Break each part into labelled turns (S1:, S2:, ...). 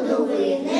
S1: Годовини.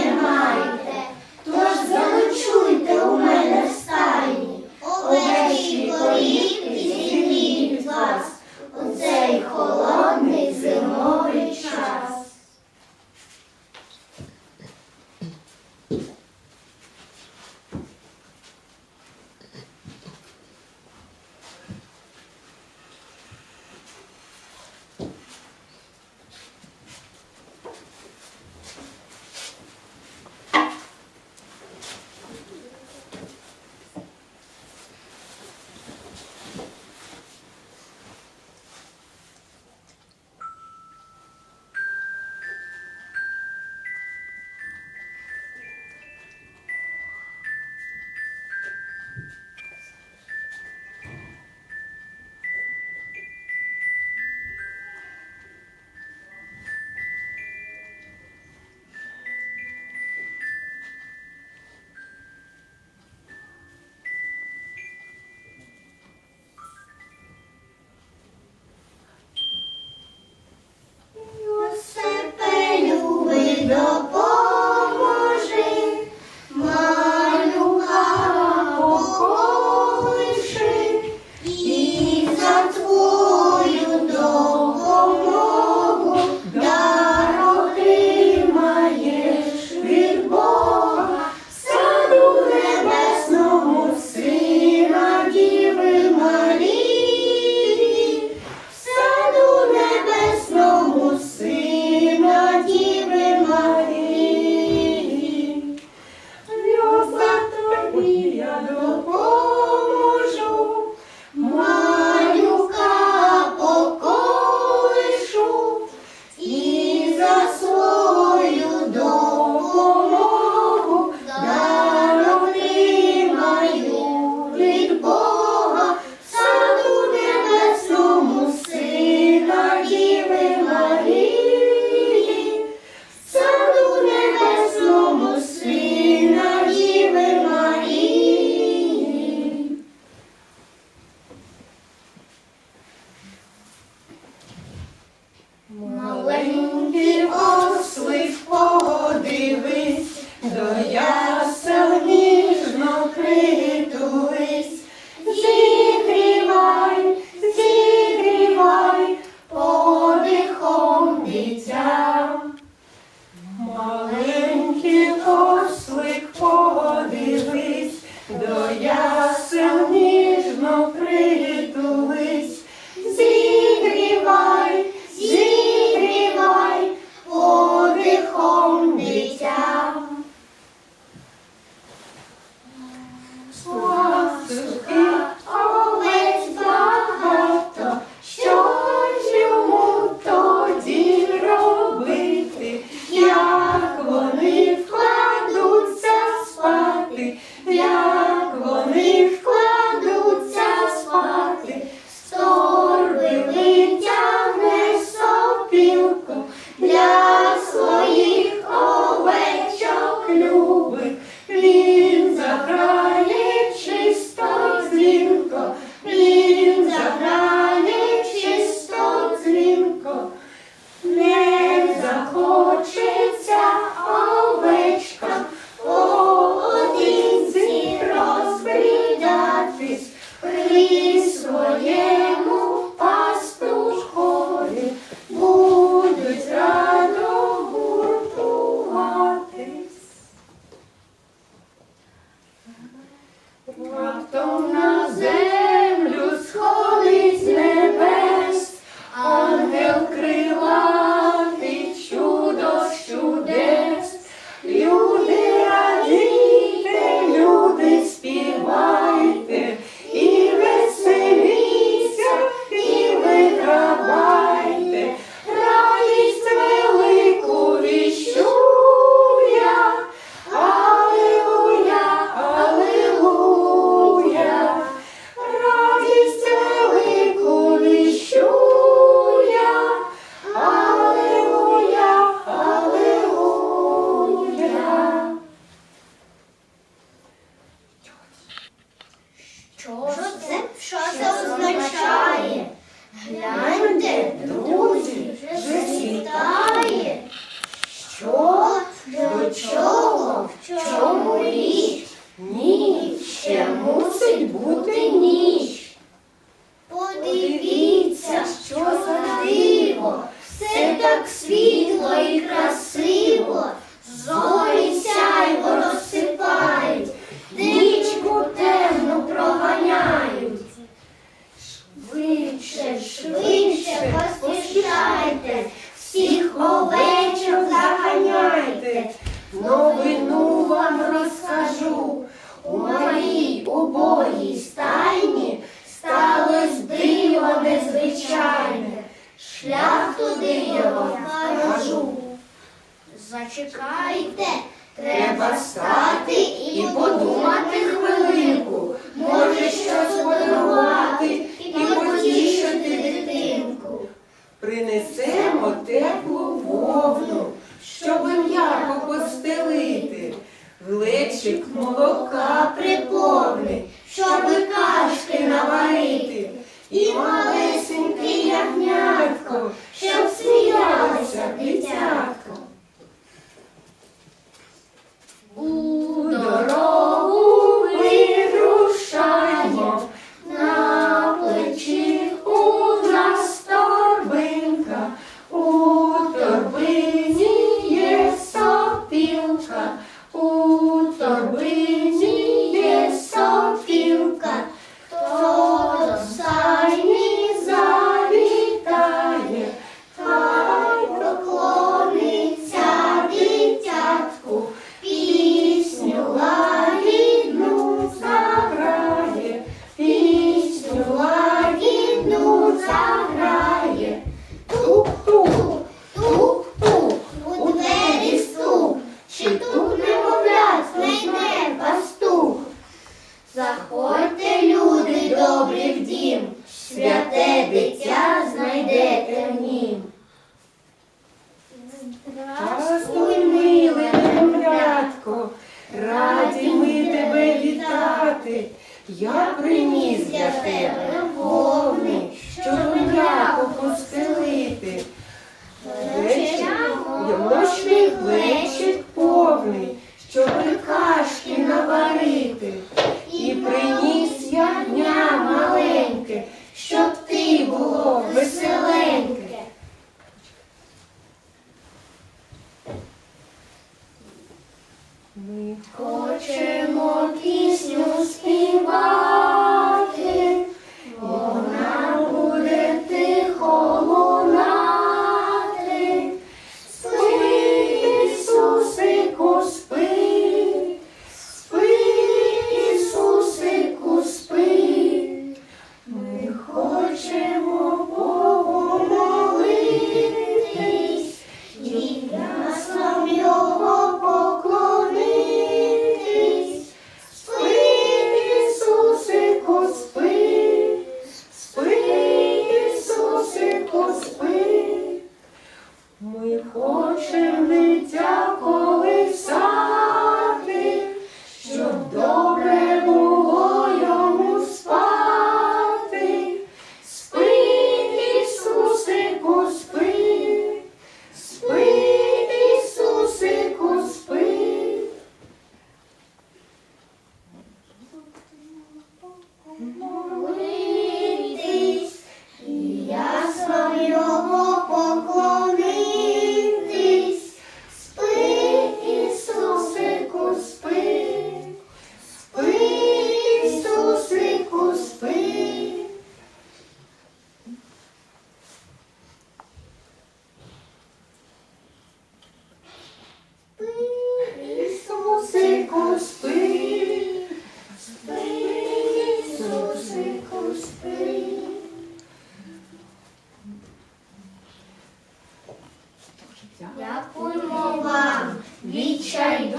S1: раді ми тебе вітати, я приніс для тебе.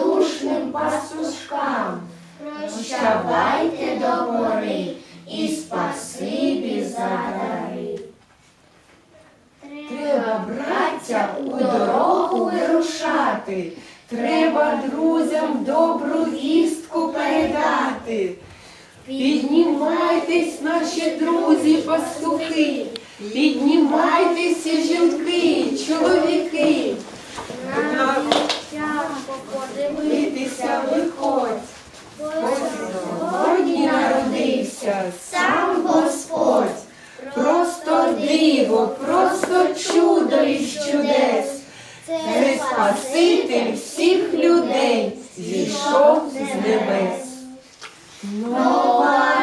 S2: Душним пастушкам. Прощавайте до пори і спасибі за дари.
S1: Треба, браття, у дорогу вирушати, треба друзям добру вістку передати. Піднімайтесь, наші друзі, пастухи, піднімайтеся жінки, чоловіки ласка, виходь. Бо народився сам Господь. Просто диво, просто чудо із чудес. Це Спаситель всіх людей зійшов з небес.
S2: Нова